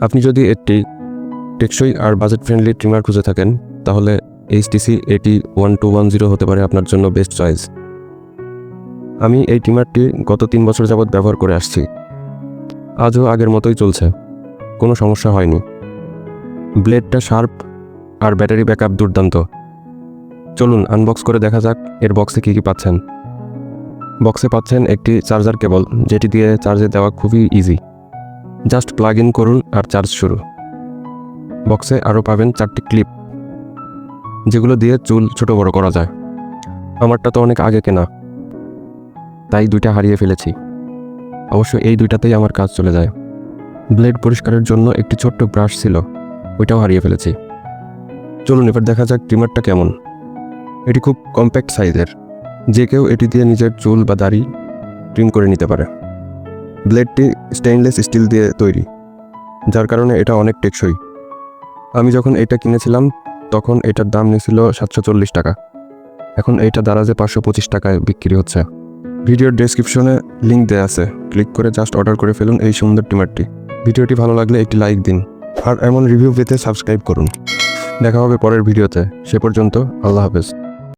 আপনি যদি একটি টেকসই আর বাজেট ফ্রেন্ডলি ট্রিমার খুঁজে থাকেন, তাহলে এইচটিসি এটি ওয়ান টু ওয়ান জিরো হতে পারে আপনার জন্য বেস্ট চয়েস আমি এই ট্রিমারটি গত তিন বছর যাবৎ ব্যবহার করে আসছি। আজও আগের মতোই চলছে। কোনো সমস্যা হয়নি। ব্লেডটা শার্প আর ব্যাটারি ব্যাকআপ দুর্দান্ত। চলুন আনবক্স করে দেখা যাক এর বক্সে কী কী পাচ্ছেন। বক্সে পাচ্ছেন একটি চার্জার কেবল যেটি দিয়ে চার্জে দেওয়া খুবই ইজি জাস্ট প্লাগ ইন করুন আর চার্জ শুরু। বক্সে আরও পাবেন চারটি ক্লিপ যেগুলো দিয়ে চুল ছোট বড় করা যায়। আমারটা তো অনেক আগে কেনা। তাই দুইটা হারিয়ে ফেলেছি। অবশ্য এই দুইটাতেই আমার কাজ চলে যায়। ব্লেড পরিষ্কারের জন্য একটি ছোট্ট ব্রাশ ছিল, ওইটাও হারিয়ে ফেলেছি। চলুন এবার দেখা যাক ট্রিমারটা কেমন। এটি খুব কম্প্যাক্ট সাইজের যে কেউ এটি দিয়ে নিজের চুল বা দাড়ি ট্রিম করে নিতে পারে। ব্লেডটি স্টেইনলেস স্টিল দিয়ে তৈরি, যার কারণে এটা অনেক টেকসই। আমি যখন এটা কিনেছিলাম, তখন এটার দাম নিয়েছিল সাতশো চল্লিশ টাকা। এখন এইটা দারাজে পাঁচশো পঁচিশ টাকায় বিক্রি হচ্ছে। ভিডিওর ডেসক্রিপশনে লিঙ্ক দেওয়া আছে। ক্লিক করে জাস্ট অর্ডার করে ফেলুন এই সুন্দর টিমারটি। ভিডিওটি ভালো লাগলে একটি লাইক দিন। আর এমন রিভিউ পেতে সাবস্ক্রাইব করুন। দেখা হবে পরের ভিডিওতে। সে পর্যন্ত আল্লাহ হাফেজ।